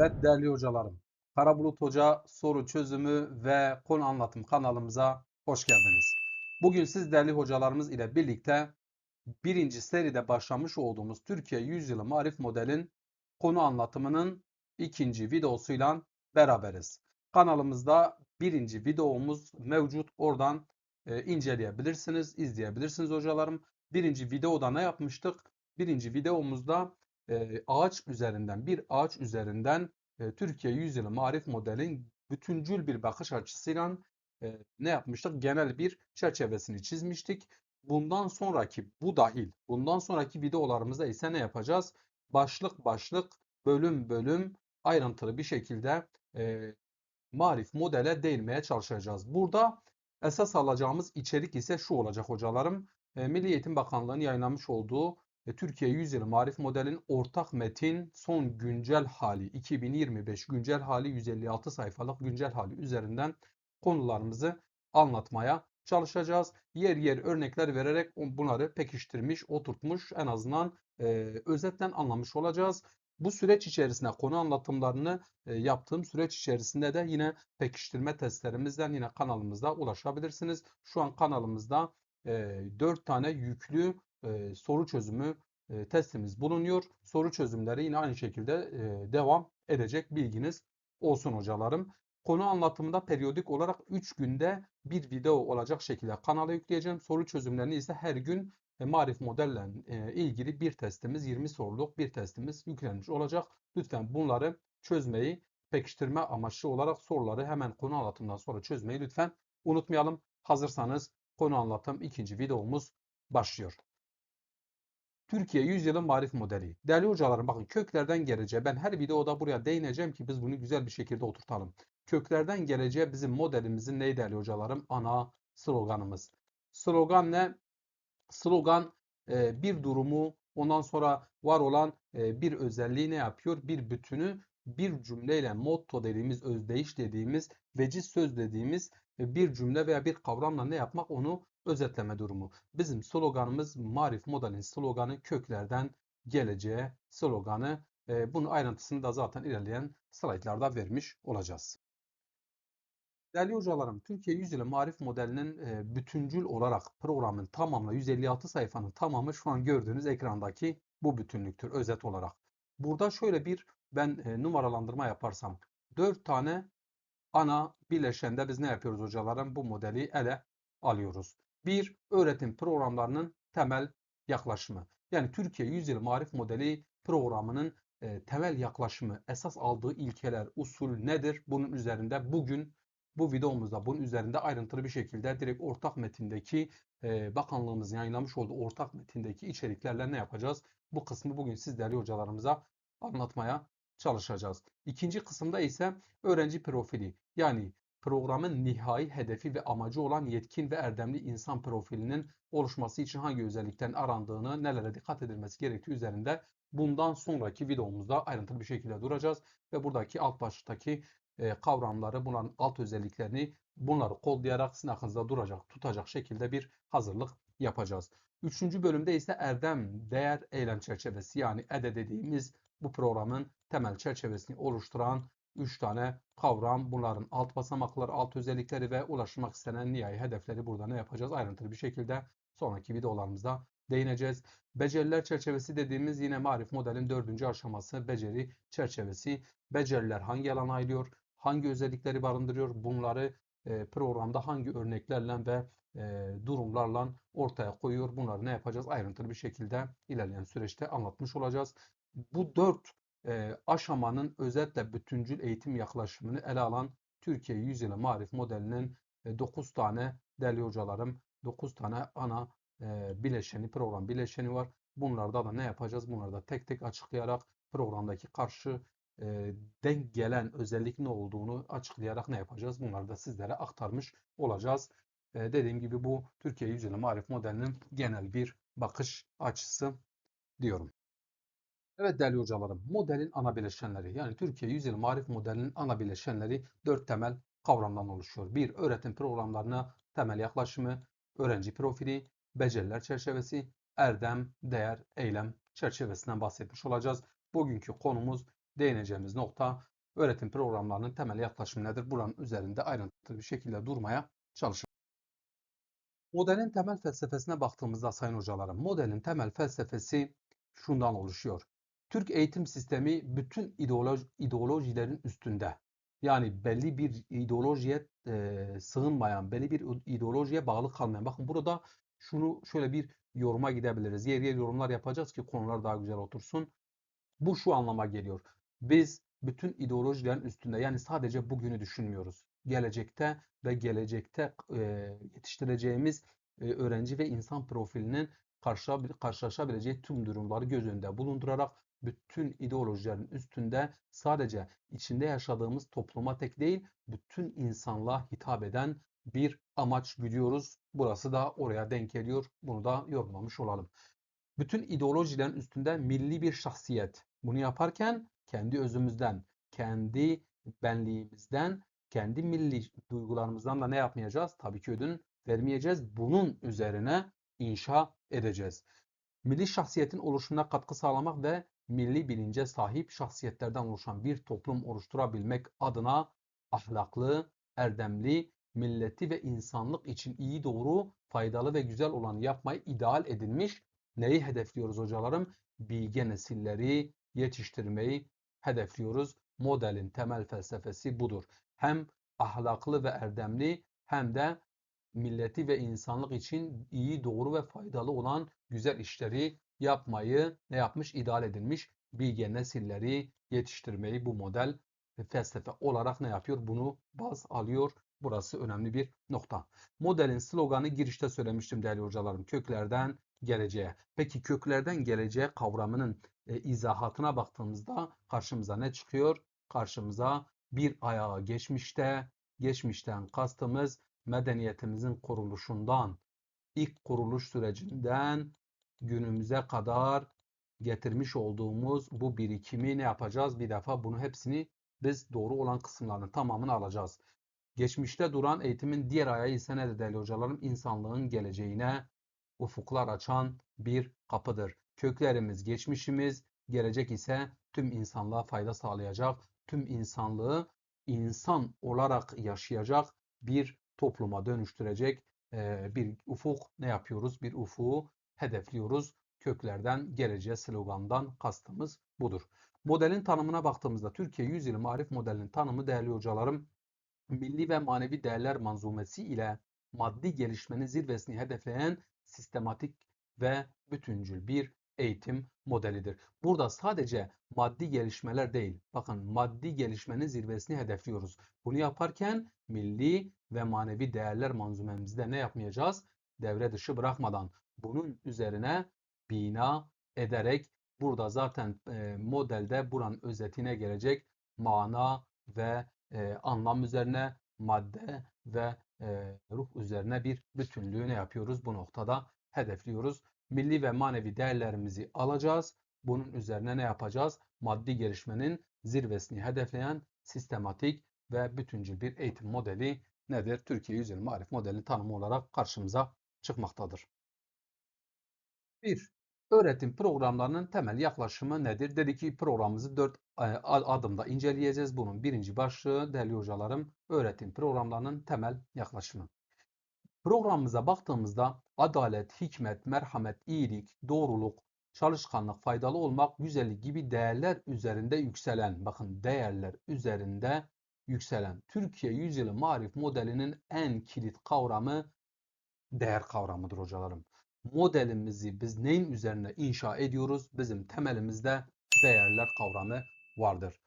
Evet değerli hocalarım. Karabulut Hoca soru çözümü ve konu anlatım kanalımıza hoş geldiniz. Bugün siz değerli hocalarımız ile birlikte birinci seride başlamış olduğumuz Türkiye Yüzyılı Marif Model'in konu anlatımının ikinci videosuyla beraberiz. Kanalımızda birinci videomuz mevcut. Oradan e, inceleyebilirsiniz, izleyebilirsiniz hocalarım. Birinci videoda ne yapmıştık? Birinci videomuzda e, ağaç üzerinden, bir ağaç üzerinden e, Türkiye Yüzyılı Marif Model'in bütüncül bir bakış açısıyla e, ne yapmıştık? Genel bir çerçevesini çizmiştik. Bundan sonraki, bu dahil, bundan sonraki videolarımızda ise ne yapacağız? Başlık başlık, bölüm bölüm ayrıntılı bir şekilde e, marif modele değinmeye çalışacağız. Burada esas alacağımız içerik ise şu olacak hocalarım. E, Milli Eğitim Bakanlığı'nın yayınlamış olduğu e, Türkiye Yüzyılı Marif Model'in ortak metin son güncel hali 2025 güncel hali 156 sayfalık güncel hali üzerinden konularımızı anlatmaya çalışacağız. Yer yer örnekler vererek bunları pekiştirmiş, oturtmuş en azından e, özetten anlamış olacağız. Bu süreç içerisinde konu anlatımlarını e, yaptığım süreç içerisinde de yine pekiştirme testlerimizden yine kanalımızda ulaşabilirsiniz. Şu an kanalımızda e, 4 tane yüklü soru çözümü testimiz bulunuyor. Soru çözümleri yine aynı şekilde devam edecek bilginiz olsun hocalarım. Konu anlatımında periyodik olarak 3 günde bir video olacak şekilde kanala yükleyeceğim. Soru çözümlerini ise her gün Marif modelle ilgili bir testimiz 20 soruluk bir testimiz yüklenmiş olacak. Lütfen bunları çözmeyi pekiştirme amaçlı olarak soruları hemen konu anlatımından sonra çözmeyi lütfen unutmayalım. Hazırsanız konu anlatım ikinci videomuz başlıyor. Türkiye Yüzyılın Marif Modeli. Değerli hocalarım bakın köklerden geleceğe ben her videoda buraya değineceğim ki biz bunu güzel bir şekilde oturtalım. Köklerden geleceğe bizim modelimizin ne değerli hocalarım? Ana sloganımız. Slogan ne? Slogan e, bir durumu ondan sonra var olan e, bir özelliği ne yapıyor? Bir bütünü bir cümleyle motto dediğimiz, özdeyiş dediğimiz, veciz söz dediğimiz e, bir cümle veya bir kavramla ne yapmak? Onu özetleme durumu. Bizim sloganımız Marif Model'in sloganı köklerden geleceğe sloganı. E, bunun ayrıntısını da zaten ilerleyen slaytlarda vermiş olacağız. Değerli hocalarım, Türkiye Yüzyılı Marif Modeli'nin e, bütüncül olarak programın tamamı 156 sayfanın tamamı şu an gördüğünüz ekrandaki bu bütünlüktür özet olarak. Burada şöyle bir ben e, numaralandırma yaparsam 4 tane ana bileşende biz ne yapıyoruz hocalarım? Bu modeli ele alıyoruz. Bir, öğretim programlarının temel yaklaşımı. Yani Türkiye Yüzyıl Marif Modeli programının e, temel yaklaşımı, esas aldığı ilkeler, usul nedir? Bunun üzerinde bugün bu videomuzda bunun üzerinde ayrıntılı bir şekilde direkt ortak metindeki e, bakanlığımızın yayınlamış olduğu ortak metindeki içeriklerle ne yapacağız? Bu kısmı bugün siz değerli hocalarımıza anlatmaya çalışacağız. İkinci kısımda ise öğrenci profili yani programın nihai hedefi ve amacı olan yetkin ve erdemli insan profilinin oluşması için hangi özelliklerin arandığını, nelere dikkat edilmesi gerektiği üzerinde bundan sonraki videomuzda ayrıntılı bir şekilde duracağız ve buradaki alt başlıktaki e, kavramları, bunların alt özelliklerini bunları kodlayarak sizin aklınızda duracak, tutacak şekilde bir hazırlık yapacağız. Üçüncü bölümde ise erdem, değer, eylem çerçevesi yani EDE dediğimiz bu programın temel çerçevesini oluşturan 3 tane kavram. Bunların alt basamakları, alt özellikleri ve ulaşmak istenen nihai hedefleri burada ne yapacağız? Ayrıntılı bir şekilde sonraki videolarımızda değineceğiz. Beceriler çerçevesi dediğimiz yine marif modelin dördüncü aşaması beceri çerçevesi. Beceriler hangi alana ayrılıyor? Hangi özellikleri barındırıyor? Bunları e, programda hangi örneklerle ve e, durumlarla ortaya koyuyor? Bunları ne yapacağız? Ayrıntılı bir şekilde ilerleyen süreçte anlatmış olacağız. Bu dört e, aşamanın özetle bütüncül eğitim yaklaşımını ele alan Türkiye Yüzyılı Marif modelinin e, 9 tane değerli hocalarım 9 tane ana e, bileşeni, program bileşeni var. Bunlarda da ne yapacağız? Bunları da tek tek açıklayarak programdaki karşı e, denk gelen özellik ne olduğunu açıklayarak ne yapacağız? Bunları da sizlere aktarmış olacağız. E, dediğim gibi bu Türkiye Yüzyılı Marif modelinin genel bir bakış açısı diyorum. Evet değerli hocalarım, modelin ana bileşenleri yani Türkiye Yüzyıl Marif modelinin ana bileşenleri dört temel kavramdan oluşuyor. Bir, öğretim programlarına temel yaklaşımı, öğrenci profili, beceriler çerçevesi, erdem, değer, eylem çerçevesinden bahsetmiş olacağız. Bugünkü konumuz değineceğimiz nokta öğretim programlarının temel yaklaşımı nedir? Buranın üzerinde ayrıntılı bir şekilde durmaya çalışacağım. Modelin temel felsefesine baktığımızda sayın hocalarım, modelin temel felsefesi şundan oluşuyor. Türk eğitim sistemi bütün ideoloji, ideolojilerin üstünde. Yani belli bir ideolojiye e, sığınmayan, belli bir ideolojiye bağlı kalmayan. Bakın burada şunu şöyle bir yoruma gidebiliriz. Yer yer yorumlar yapacağız ki konular daha güzel otursun. Bu şu anlama geliyor. Biz bütün ideolojilerin üstünde yani sadece bugünü düşünmüyoruz. Gelecekte ve gelecekte e, yetiştireceğimiz e, öğrenci ve insan profilinin karşılaşabileceği tüm durumları göz önünde bulundurarak bütün ideolojilerin üstünde sadece içinde yaşadığımız topluma tek değil, bütün insanlığa hitap eden bir amaç güdüyoruz. Burası da oraya denk geliyor. Bunu da yorumlamış olalım. Bütün ideolojilerin üstünde milli bir şahsiyet. Bunu yaparken kendi özümüzden, kendi benliğimizden, kendi milli duygularımızdan da ne yapmayacağız? Tabii ki ödün vermeyeceğiz. Bunun üzerine inşa edeceğiz. Milli şahsiyetin oluşumuna katkı sağlamak ve milli bilince sahip şahsiyetlerden oluşan bir toplum oluşturabilmek adına ahlaklı, erdemli, milleti ve insanlık için iyi, doğru, faydalı ve güzel olanı yapmayı ideal edinmiş. Neyi hedefliyoruz hocalarım? Bilge nesilleri yetiştirmeyi hedefliyoruz. Modelin temel felsefesi budur. Hem ahlaklı ve erdemli hem de milleti ve insanlık için iyi, doğru ve faydalı olan güzel işleri yapmayı ne yapmış? İdeal edilmiş bilge nesilleri yetiştirmeyi bu model felsefe olarak ne yapıyor? Bunu baz alıyor. Burası önemli bir nokta. Modelin sloganı girişte söylemiştim değerli hocalarım. Köklerden geleceğe. Peki köklerden geleceğe kavramının e, izahatına baktığımızda karşımıza ne çıkıyor? Karşımıza bir ayağı geçmişte, geçmişten kastımız medeniyetimizin kuruluşundan, ilk kuruluş sürecinden günümüze kadar getirmiş olduğumuz bu birikimi ne yapacağız? Bir defa bunu hepsini biz doğru olan kısımlarını tamamını alacağız. Geçmişte duran eğitimin diğer ayağı ise nedir değerli hocalarım? İnsanlığın geleceğine ufuklar açan bir kapıdır. Köklerimiz, geçmişimiz, gelecek ise tüm insanlığa fayda sağlayacak, tüm insanlığı insan olarak yaşayacak bir topluma dönüştürecek bir ufuk ne yapıyoruz? Bir ufuğu hedefliyoruz. Köklerden geleceğe slogandan kastımız budur. Modelin tanımına baktığımızda Türkiye Yüzyılı Marif Modelinin tanımı değerli hocalarım milli ve manevi değerler manzumesi ile maddi gelişmenin zirvesini hedefleyen sistematik ve bütüncül bir eğitim modelidir. Burada sadece maddi gelişmeler değil, bakın maddi gelişmenin zirvesini hedefliyoruz. Bunu yaparken milli ve manevi değerler manzumemizde ne yapmayacağız? Devre dışı bırakmadan bunun üzerine bina ederek burada zaten e, modelde buranın özetine gelecek mana ve e, anlam üzerine madde ve e, ruh üzerine bir bütünlüğü ne yapıyoruz? Bu noktada hedefliyoruz. Milli ve manevi değerlerimizi alacağız. Bunun üzerine ne yapacağız? Maddi gelişmenin zirvesini hedefleyen sistematik ve bütüncül bir eğitim modeli nedir? Türkiye Yüzyıl Marif modelinin tanımı olarak karşımıza çıkmaktadır. 1. Öğretim programlarının temel yaklaşımı nedir? Dedi ki programımızı 4 adımda inceleyeceğiz. Bunun birinci başlığı değerli hocalarım öğretim programlarının temel yaklaşımı. Programımıza baktığımızda adalet, hikmet, merhamet, iyilik, doğruluk, çalışkanlık, faydalı olmak, güzellik gibi değerler üzerinde yükselen, bakın değerler üzerinde yükselen Türkiye Yüzyılı Marif modelinin en kilit kavramı değer kavramıdır hocalarım. Modelimizi biz neyin üzerine inşa ediyoruz? Bizim temelimizde değerler kavramı vardır.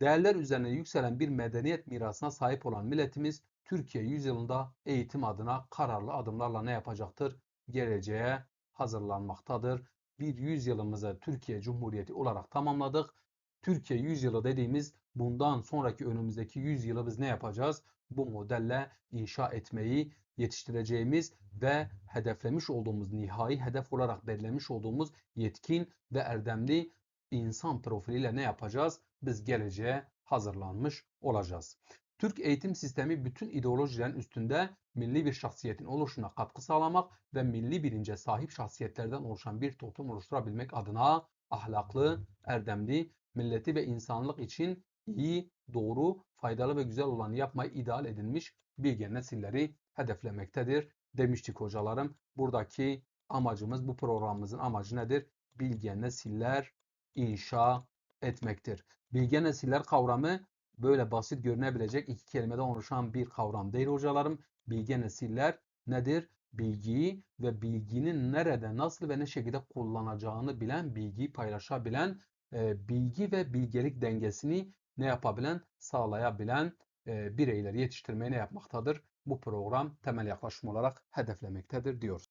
Değerler üzerine yükselen bir medeniyet mirasına sahip olan milletimiz Türkiye yüzyılında eğitim adına kararlı adımlarla ne yapacaktır? Geleceğe hazırlanmaktadır. Bir yüzyılımızı Türkiye Cumhuriyeti olarak tamamladık. Türkiye yüzyılı dediğimiz bundan sonraki önümüzdeki yüzyılı biz ne yapacağız? Bu modelle inşa etmeyi yetiştireceğimiz ve hedeflemiş olduğumuz nihai hedef olarak belirlemiş olduğumuz yetkin ve erdemli insan profiliyle ne yapacağız? Biz geleceğe hazırlanmış olacağız. Türk eğitim sistemi bütün ideolojilerin üstünde milli bir şahsiyetin oluşuna katkı sağlamak ve milli bilince sahip şahsiyetlerden oluşan bir toplum oluşturabilmek adına ahlaklı, erdemli, milleti ve insanlık için iyi, doğru, faydalı ve güzel olanı yapmayı ideal edinmiş bilge nesilleri hedeflemektedir demiştik hocalarım. Buradaki amacımız, bu programımızın amacı nedir? Bilge nesiller inşa etmektir. Bilge nesiller kavramı böyle basit görünebilecek iki kelimeden oluşan bir kavram değil hocalarım. Bilge nesiller nedir? Bilgiyi ve bilginin nerede, nasıl ve ne şekilde kullanacağını bilen, bilgiyi paylaşabilen, e, bilgi ve bilgelik dengesini ne yapabilen, sağlayabilen e, bireyleri yetiştirmeyi ne yapmaktadır? Bu program temel yaklaşım olarak hedeflemektedir diyoruz.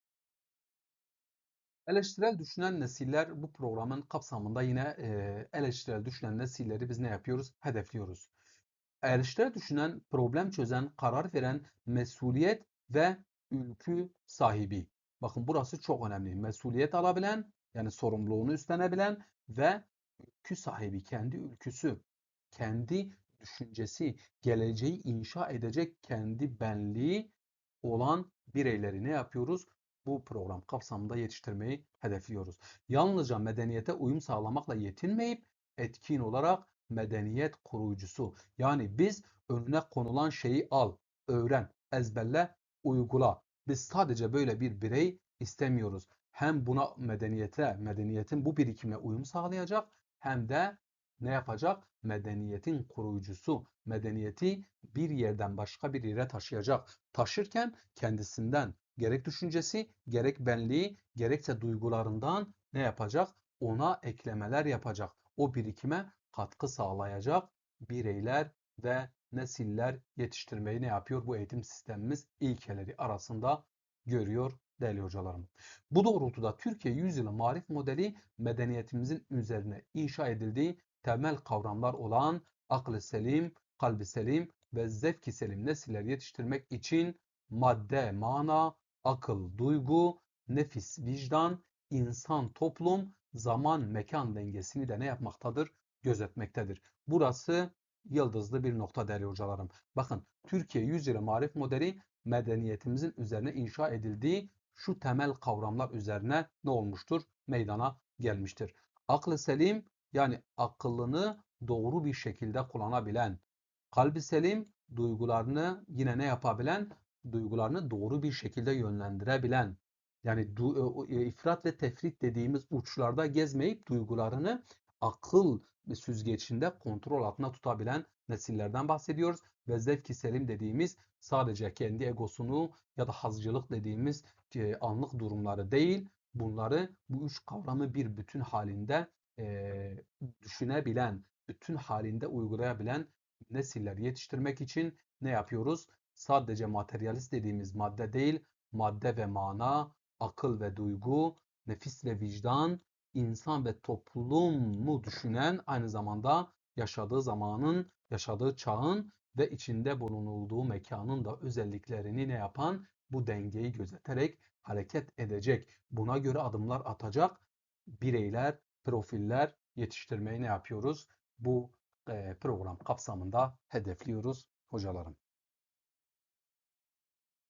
Eleştirel düşünen nesiller bu programın kapsamında yine e, eleştirel düşünen nesilleri biz ne yapıyoruz? Hedefliyoruz. Eleştirel düşünen, problem çözen, karar veren, mesuliyet ve ülkü sahibi. Bakın burası çok önemli. Mesuliyet alabilen, yani sorumluluğunu üstlenebilen ve ülkü sahibi, kendi ülküsü, kendi düşüncesi, geleceği inşa edecek kendi benliği olan bireyleri ne yapıyoruz? Bu program kapsamında yetiştirmeyi hedefliyoruz. Yalnızca medeniyete uyum sağlamakla yetinmeyip etkin olarak medeniyet koruyucusu. Yani biz önüne konulan şeyi al, öğren, ezberle, uygula. Biz sadece böyle bir birey istemiyoruz. Hem buna medeniyete, medeniyetin bu birikimle uyum sağlayacak hem de ne yapacak? Medeniyetin koruyucusu. Medeniyeti bir yerden başka bir yere taşıyacak. Taşırken kendisinden gerek düşüncesi, gerek benliği, gerekse duygularından ne yapacak? Ona eklemeler yapacak. O birikime katkı sağlayacak bireyler ve nesiller yetiştirmeyi ne yapıyor? Bu eğitim sistemimiz ilkeleri arasında görüyor değerli hocalarım. Bu doğrultuda Türkiye Yüzyılı Marif Modeli medeniyetimizin üzerine inşa edildiği temel kavramlar olan aklı selim, kalbi selim ve zevki selim nesiller yetiştirmek için madde, mana, akıl, duygu, nefis, vicdan, insan, toplum, zaman, mekan dengesini de ne yapmaktadır? Gözetmektedir. Burası yıldızlı bir nokta değerli hocalarım. Bakın Türkiye Yüzyılı Marif Modeli medeniyetimizin üzerine inşa edildiği şu temel kavramlar üzerine ne olmuştur? Meydana gelmiştir. Aklı selim yani akıllını doğru bir şekilde kullanabilen, kalbi selim duygularını yine ne yapabilen? Duygularını doğru bir şekilde yönlendirebilen. Yani du, e, ifrat ve tefrit dediğimiz uçlarda gezmeyip duygularını akıl süzgecinde kontrol altında tutabilen nesillerden bahsediyoruz. Ve zevki selim dediğimiz sadece kendi egosunu ya da hazcılık dediğimiz e, anlık durumları değil, bunları bu üç kavramı bir bütün halinde e, düşünebilen, bütün halinde uygulayabilen nesiller yetiştirmek için ne yapıyoruz? Sadece materyalist dediğimiz madde değil, madde ve mana, akıl ve duygu, nefis ve vicdan, insan ve toplumu düşünen aynı zamanda yaşadığı zamanın, yaşadığı çağın ve içinde bulunulduğu mekanın da özelliklerini ne yapan bu dengeyi gözeterek hareket edecek. Buna göre adımlar atacak bireyler, profiller yetiştirmeyi ne yapıyoruz? Bu e, program kapsamında hedefliyoruz hocalarım.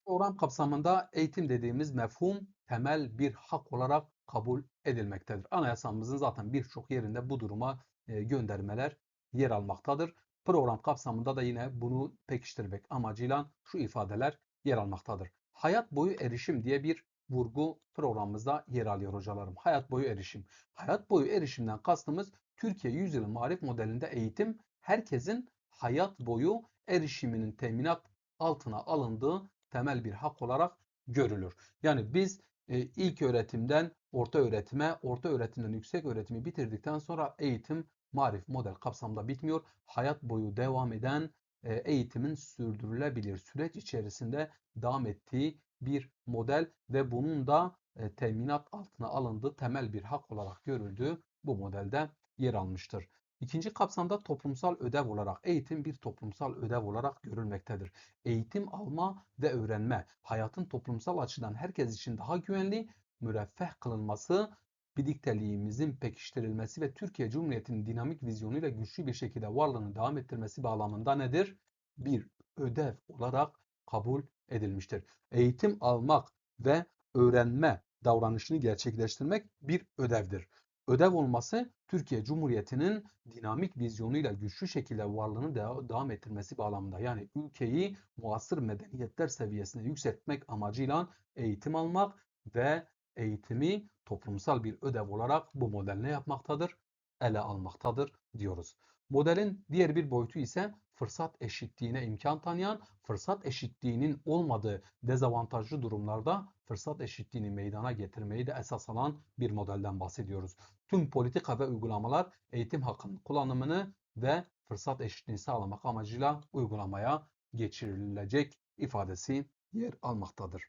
Program kapsamında eğitim dediğimiz mefhum temel bir hak olarak kabul edilmektedir. Anayasamızın zaten birçok yerinde bu duruma e, göndermeler yer almaktadır. Program kapsamında da yine bunu pekiştirmek amacıyla şu ifadeler yer almaktadır. Hayat boyu erişim diye bir vurgu programımızda yer alıyor hocalarım. Hayat boyu erişim. Hayat boyu erişimden kastımız Türkiye Yüzyılı Marif Modelinde eğitim herkesin hayat boyu erişiminin teminat altına alındığı temel bir hak olarak görülür. Yani biz e, ilk öğretimden orta öğretime, orta öğretimden yüksek öğretimi bitirdikten sonra eğitim marif model kapsamında bitmiyor. Hayat boyu devam eden e, eğitimin sürdürülebilir süreç içerisinde devam ettiği bir model ve bunun da e, teminat altına alındığı temel bir hak olarak görüldüğü bu modelde yer almıştır. İkinci kapsamda toplumsal ödev olarak eğitim bir toplumsal ödev olarak görülmektedir. Eğitim alma ve öğrenme hayatın toplumsal açıdan herkes için daha güvenli, müreffeh kılınması, birlikteliğimizin pekiştirilmesi ve Türkiye Cumhuriyeti'nin dinamik vizyonuyla güçlü bir şekilde varlığını devam ettirmesi bağlamında nedir? Bir ödev olarak kabul edilmiştir. Eğitim almak ve öğrenme davranışını gerçekleştirmek bir ödevdir. ödev olması Türkiye Cumhuriyeti'nin dinamik vizyonuyla güçlü şekilde varlığını deva- devam ettirmesi bağlamında. Yani ülkeyi muasır medeniyetler seviyesine yükseltmek amacıyla eğitim almak ve eğitimi toplumsal bir ödev olarak bu model ne yapmaktadır? Ele almaktadır diyoruz. Modelin diğer bir boyutu ise fırsat eşitliğine imkan tanıyan, fırsat eşitliğinin olmadığı dezavantajlı durumlarda fırsat eşitliğini meydana getirmeyi de esas alan bir modelden bahsediyoruz. Tüm politika ve uygulamalar eğitim hakkının kullanımını ve fırsat eşitliğini sağlamak amacıyla uygulamaya geçirilecek ifadesi yer almaktadır.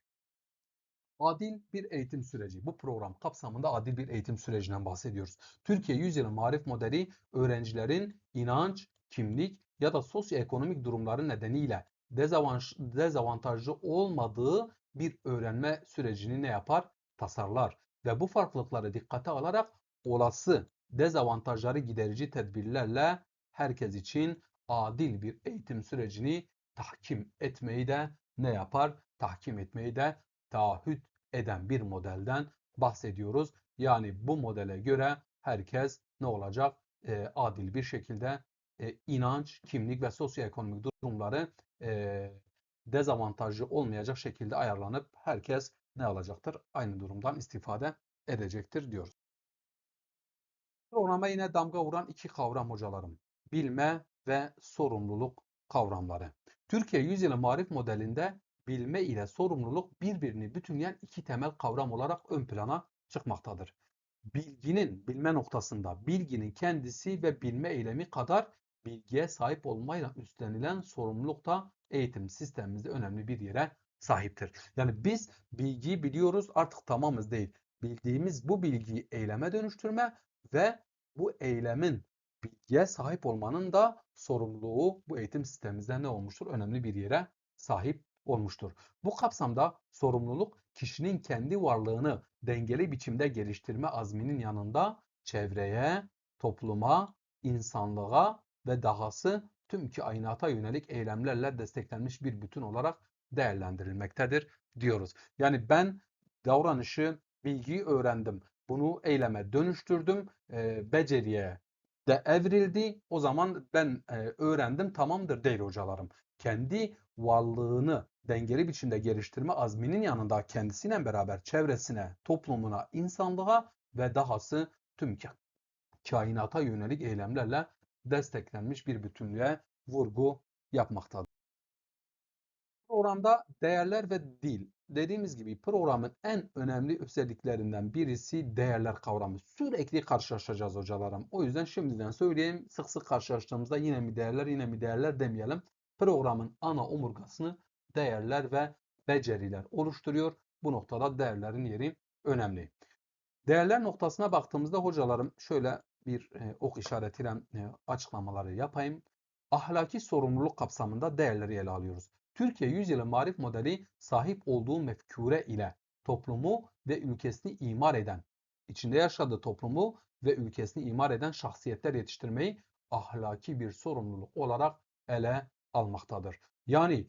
Adil bir eğitim süreci. Bu program kapsamında adil bir eğitim sürecinden bahsediyoruz. Türkiye Yüzyılı Marif Modeli öğrencilerin inanç, kimlik ya da sosyoekonomik durumları nedeniyle dezavantaj, dezavantajlı olmadığı bir öğrenme sürecini ne yapar? Tasarlar. Ve bu farklılıkları dikkate alarak olası dezavantajları giderici tedbirlerle herkes için adil bir eğitim sürecini tahkim etmeyi de ne yapar? Tahkim etmeyi de taahhüt eden bir modelden bahsediyoruz. Yani bu modele göre herkes ne olacak? E, adil bir şekilde e, inanç, kimlik ve sosyoekonomik durumları e, dezavantajlı olmayacak şekilde ayarlanıp herkes ne alacaktır? Aynı durumdan istifade edecektir diyoruz. Programa yine damga vuran iki kavram hocalarım. Bilme ve sorumluluk kavramları. Türkiye Yüzyılı Marif modelinde bilme ile sorumluluk birbirini bütünleyen iki temel kavram olarak ön plana çıkmaktadır. Bilginin, bilme noktasında bilginin kendisi ve bilme eylemi kadar bilgiye sahip olmayla üstlenilen sorumluluk da eğitim sistemimizde önemli bir yere sahiptir. Yani biz bilgiyi biliyoruz artık tamamız değil. Bildiğimiz bu bilgiyi eyleme dönüştürme ve bu eylemin bilgiye sahip olmanın da sorumluluğu bu eğitim sistemimizde ne olmuştur? Önemli bir yere sahip olmuştur. Bu kapsamda sorumluluk kişinin kendi varlığını dengeli biçimde geliştirme azminin yanında çevreye, topluma, insanlığa ve dahası tüm kainata yönelik eylemlerle desteklenmiş bir bütün olarak değerlendirilmektedir diyoruz. Yani ben davranışı, bilgiyi öğrendim, bunu eyleme dönüştürdüm, e, beceriye de evrildi. O zaman ben e, öğrendim tamamdır değil hocalarım. Kendi varlığını dengeli biçimde geliştirme azminin yanında kendisiyle beraber çevresine, toplumuna, insanlığa ve dahası tüm ka- kainata yönelik eylemlerle desteklenmiş bir bütünlüğe vurgu yapmaktadır. Programda değerler ve dil. Dediğimiz gibi programın en önemli özelliklerinden birisi değerler kavramı. Sürekli karşılaşacağız hocalarım. O yüzden şimdiden söyleyeyim sık sık karşılaştığımızda yine mi değerler yine mi değerler demeyelim. Programın ana omurgasını değerler ve beceriler oluşturuyor. Bu noktada değerlerin yeri önemli. Değerler noktasına baktığımızda hocalarım şöyle bir e, ok işaretiyle e, açıklamaları yapayım. Ahlaki sorumluluk kapsamında değerleri ele alıyoruz. Türkiye Yüzyılı Marif Modeli sahip olduğu mefkure ile toplumu ve ülkesini imar eden, içinde yaşadığı toplumu ve ülkesini imar eden şahsiyetler yetiştirmeyi ahlaki bir sorumluluk olarak ele almaktadır. Yani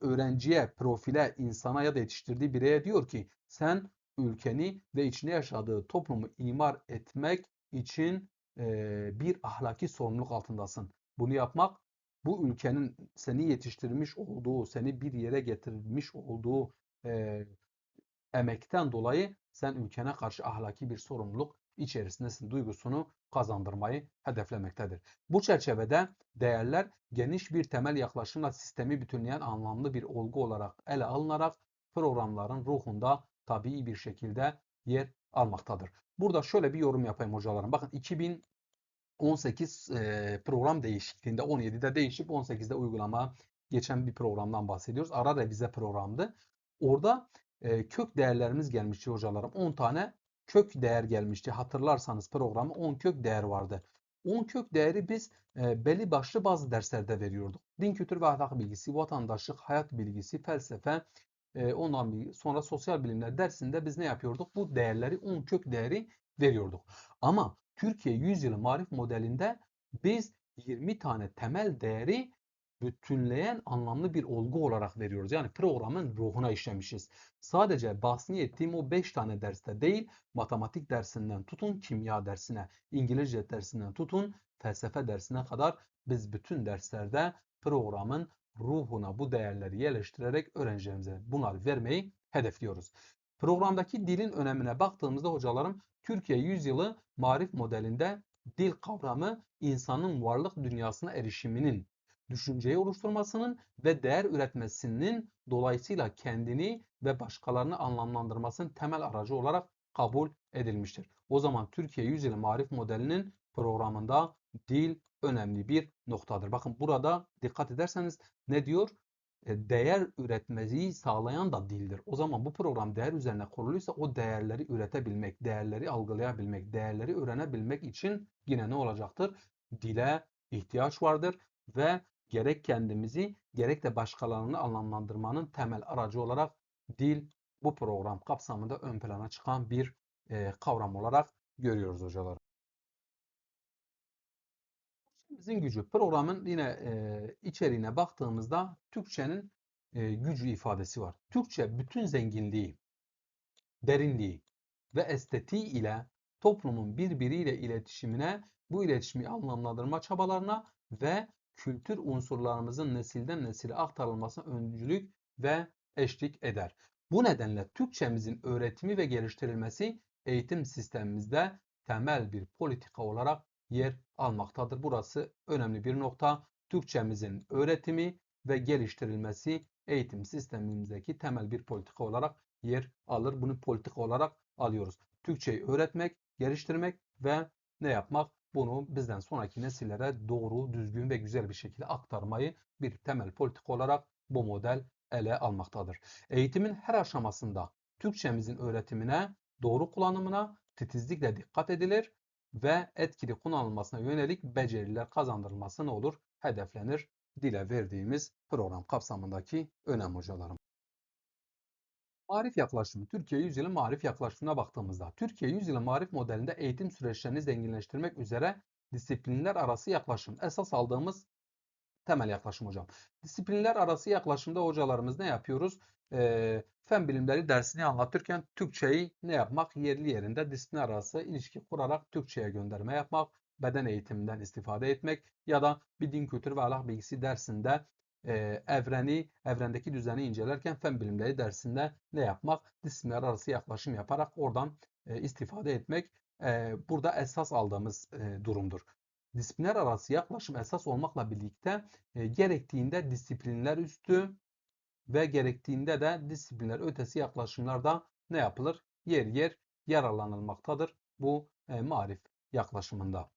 öğrenciye, profile, insana ya da yetiştirdiği bireye diyor ki sen ülkeni ve içinde yaşadığı toplumu imar etmek için e, bir ahlaki sorumluluk altındasın. Bunu yapmak bu ülkenin seni yetiştirmiş olduğu, seni bir yere getirmiş olduğu e, emekten dolayı sen ülkene karşı ahlaki bir sorumluluk içerisindesin duygusunu kazandırmayı hedeflemektedir. Bu çerçevede değerler geniş bir temel yaklaşımla sistemi bütünleyen anlamlı bir olgu olarak ele alınarak programların ruhunda tabii bir şekilde yer almaktadır. Burada şöyle bir yorum yapayım hocalarım. Bakın 2018 e, program değişikliğinde 17'de değişip 18'de uygulama geçen bir programdan bahsediyoruz. Ara revize programdı. Orada kök değerlerimiz gelmişti hocalarım. 10 tane kök değer gelmişti. Hatırlarsanız programı 10 kök değer vardı. 10 kök değeri biz belli başlı bazı derslerde veriyorduk. Din kültür ve ahlak bilgisi, vatandaşlık, hayat bilgisi, felsefe, e, ondan bir sonra sosyal bilimler dersinde biz ne yapıyorduk? Bu değerleri 10 kök değeri veriyorduk. Ama Türkiye Yüzyılı Marif modelinde biz 20 tane temel değeri bütünleyen anlamlı bir olgu olarak veriyoruz. Yani programın ruhuna işlemişiz. Sadece bahsini ettiğim o 5 tane derste değil, matematik dersinden tutun kimya dersine, İngilizce dersinden tutun felsefe dersine kadar biz bütün derslerde programın ruhuna bu değerleri yerleştirerek öğrencilerimize bunları vermeyi hedefliyoruz. Programdaki dilin önemine baktığımızda hocalarım Türkiye Yüzyılı Marif modelinde dil kavramı insanın varlık dünyasına erişiminin, düşünceyi oluşturmasının ve değer üretmesinin dolayısıyla kendini ve başkalarını anlamlandırmasının temel aracı olarak kabul edilmiştir. O zaman Türkiye Yüzyılı Marif modelinin programında dil önemli bir noktadır. Bakın burada dikkat ederseniz ne diyor? E, değer üretmeyi sağlayan da dildir. O zaman bu program değer üzerine kuruluysa o değerleri üretebilmek, değerleri algılayabilmek, değerleri öğrenebilmek için yine ne olacaktır? Dile ihtiyaç vardır ve gerek kendimizi gerek de başkalarını anlamlandırmanın temel aracı olarak dil bu program kapsamında ön plana çıkan bir e, kavram olarak görüyoruz hocalar. Bizim gücü programın yine e, içeriğine baktığımızda Türkçenin e, gücü ifadesi var. Türkçe bütün zenginliği, derinliği ve estetiği ile toplumun birbiriyle iletişimine, bu iletişimi anlamlandırma çabalarına ve kültür unsurlarımızın nesilden nesile aktarılmasına öncülük ve eşlik eder. Bu nedenle Türkçemizin öğretimi ve geliştirilmesi eğitim sistemimizde temel bir politika olarak yer almaktadır. Burası önemli bir nokta. Türkçemizin öğretimi ve geliştirilmesi eğitim sistemimizdeki temel bir politika olarak yer alır. Bunu politika olarak alıyoruz. Türkçeyi öğretmek, geliştirmek ve ne yapmak? Bunu bizden sonraki nesillere doğru, düzgün ve güzel bir şekilde aktarmayı bir temel politika olarak bu model ele almaktadır. Eğitimin her aşamasında Türkçemizin öğretimine, doğru kullanımına titizlikle dikkat edilir ve etkili kullanılmasına yönelik beceriler kazandırılması ne olur? Hedeflenir. Dile verdiğimiz program kapsamındaki önem hocalarım. Marif yaklaşımı, Türkiye Yüzyılı Marif yaklaşımına baktığımızda, Türkiye Yüzyılı Marif modelinde eğitim süreçlerini zenginleştirmek üzere disiplinler arası yaklaşım. Esas aldığımız temel yaklaşım hocam. Disiplinler arası yaklaşımda hocalarımız ne yapıyoruz? Ee, fen bilimleri dersini anlatırken Türkçeyi ne yapmak? Yerli yerinde disiplin arası ilişki kurarak Türkçe'ye gönderme yapmak, beden eğitiminden istifade etmek ya da bir din kültürü ve ahlak bilgisi dersinde e, evreni, evrendeki düzeni incelerken fen bilimleri dersinde ne yapmak? Disiplinler arası yaklaşım yaparak oradan e, istifade etmek e, burada esas aldığımız e, durumdur. Disiplinler arası yaklaşım esas olmakla birlikte e, gerektiğinde disiplinler üstü ve gerektiğinde de disiplinler ötesi yaklaşımlarda ne yapılır? Yer yer yararlanılmaktadır bu e, marif yaklaşımında.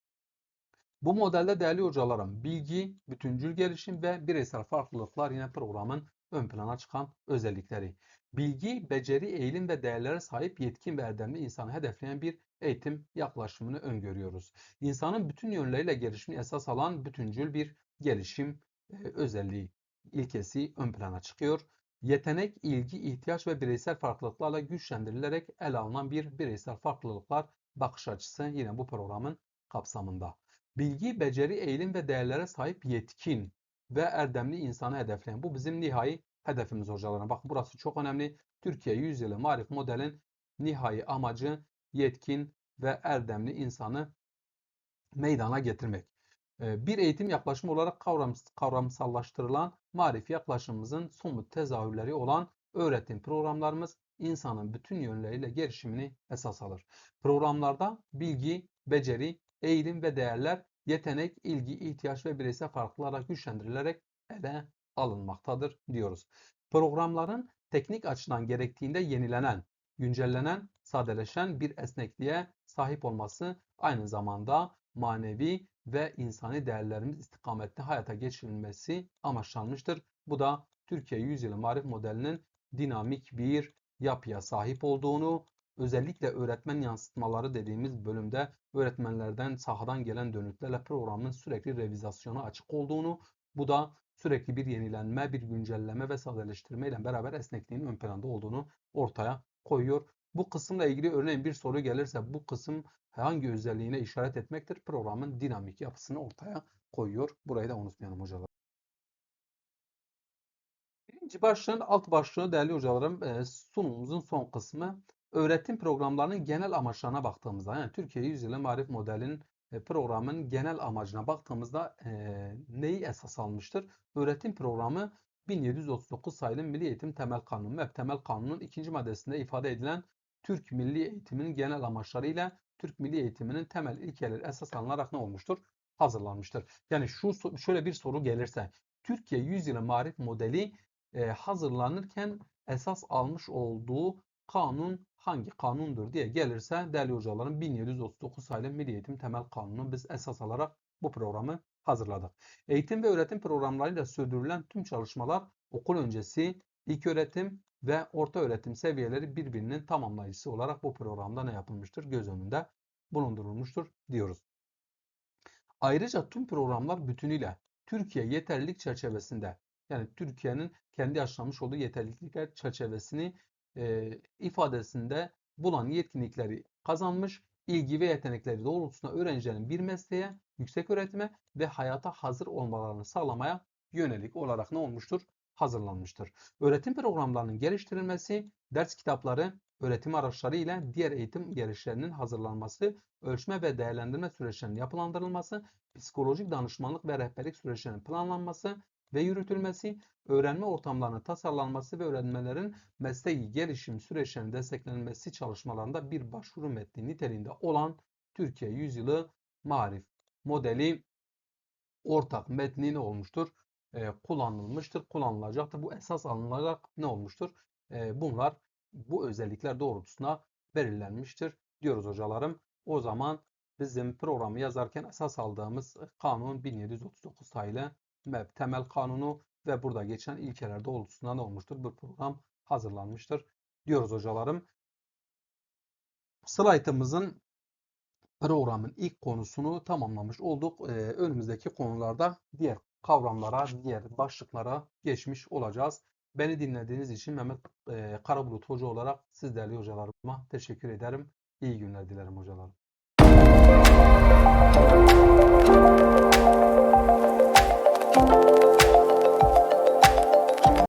Bu modelde değerli hocalarım bilgi, bütüncül gelişim ve bireysel farklılıklar yine programın ön plana çıkan özellikleri. Bilgi, beceri, eğilim ve değerlere sahip yetkin ve erdemli insanı hedefleyen bir eğitim yaklaşımını öngörüyoruz. İnsanın bütün yönleriyle gelişimini esas alan bütüncül bir gelişim e, özelliği ilkesi ön plana çıkıyor. Yetenek, ilgi, ihtiyaç ve bireysel farklılıklarla güçlendirilerek ele alınan bir bireysel farklılıklar bakış açısı yine bu programın kapsamında. Bilgi, beceri, eğilim ve değerlere sahip yetkin ve erdemli insanı hedefleyen bu bizim nihai hedefimiz hocalarım. Bak burası çok önemli. Türkiye Yüzyılı Marif Model'in nihai amacı yetkin ve erdemli insanı meydana getirmek. Bir eğitim yaklaşımı olarak kavram, kavramsallaştırılan marif yaklaşımımızın somut tezahürleri olan öğretim programlarımız insanın bütün yönleriyle gelişimini esas alır. Programlarda bilgi, beceri, eğilim ve değerler, yetenek, ilgi, ihtiyaç ve bireysel farklılara güçlendirilerek ele alınmaktadır diyoruz. Programların teknik açıdan gerektiğinde yenilenen, güncellenen, sadeleşen bir esnekliğe sahip olması aynı zamanda manevi ve insani değerlerimiz istikametinde hayata geçirilmesi amaçlanmıştır. Bu da Türkiye Yüzyılı Marif Modelinin dinamik bir yapıya sahip olduğunu, özellikle öğretmen yansıtmaları dediğimiz bölümde öğretmenlerden sahadan gelen dönütlerle programın sürekli revizasyona açık olduğunu, bu da sürekli bir yenilenme, bir güncelleme ve sadeleştirme ile beraber esnekliğin ön planda olduğunu ortaya koyuyor. Bu kısımla ilgili örneğin bir soru gelirse bu kısım hangi özelliğine işaret etmektir? Programın dinamik yapısını ortaya koyuyor. Burayı da unutmayalım hocalar. İkinci başlığın alt başlığı değerli hocalarım e, sunumumuzun son kısmı öğretim programlarının genel amaçlarına baktığımızda yani Türkiye Yüzyılı Marif Modeli'nin e, programın genel amacına baktığımızda e, neyi esas almıştır? Öğretim programı 1739 sayılı Milli Eğitim Temel Kanunu MEP Temel Kanunu'nun ikinci maddesinde ifade edilen Türk Milli Eğitiminin genel amaçlarıyla Türk Milli Eğitiminin temel ilkeleri esas alınarak ne olmuştur? Hazırlanmıştır. Yani şu şöyle bir soru gelirse Türkiye Yüzyılı Marif Modeli e, hazırlanırken esas almış olduğu kanun hangi kanundur diye gelirse değerli hocalarım 1739 sayılı Milli Eğitim Temel Kanunu biz esas alarak bu programı hazırladık. Eğitim ve öğretim programlarıyla sürdürülen tüm çalışmalar okul öncesi, ilk öğretim ve orta öğretim seviyeleri birbirinin tamamlayıcısı olarak bu programda ne yapılmıştır? Göz önünde bulundurulmuştur diyoruz. Ayrıca tüm programlar bütünüyle Türkiye yeterlilik çerçevesinde yani Türkiye'nin kendi aşılamış olduğu yeterlilikler çerçevesini e, ifadesinde bulan yetkinlikleri kazanmış, ilgi ve yetenekleri doğrultusunda öğrencilerin bir mesleğe, yüksek öğretime ve hayata hazır olmalarını sağlamaya yönelik olarak ne olmuştur? Hazırlanmıştır. Öğretim programlarının geliştirilmesi, ders kitapları, öğretim araçları ile diğer eğitim gelişlerinin hazırlanması, ölçme ve değerlendirme süreçlerinin yapılandırılması, psikolojik danışmanlık ve rehberlik süreçlerinin planlanması ve yürütülmesi, öğrenme ortamlarının tasarlanması ve öğrenmelerin mesleği gelişim süreçlerinin desteklenmesi çalışmalarında bir başvuru metni niteliğinde olan Türkiye Yüzyılı Marif modeli ortak metni ne olmuştur? Ee, kullanılmıştır, kullanılacaktır. Bu esas alınarak ne olmuştur? Ee, bunlar bu özellikler doğrultusunda belirlenmiştir diyoruz hocalarım. O zaman bizim programı yazarken esas aldığımız kanun 1739 sayılı MEP temel kanunu ve burada geçen ilkeler doğrultusunda ne olmuştur? Bu program hazırlanmıştır diyoruz hocalarım. Slaytımızın programın ilk konusunu tamamlamış olduk. Ee, önümüzdeki konularda diğer kavramlara, diğer başlıklara geçmiş olacağız. Beni dinlediğiniz için Mehmet e, Karabulut Hoca olarak siz değerli hocalarıma teşekkür ederim. İyi günler dilerim hocalarım.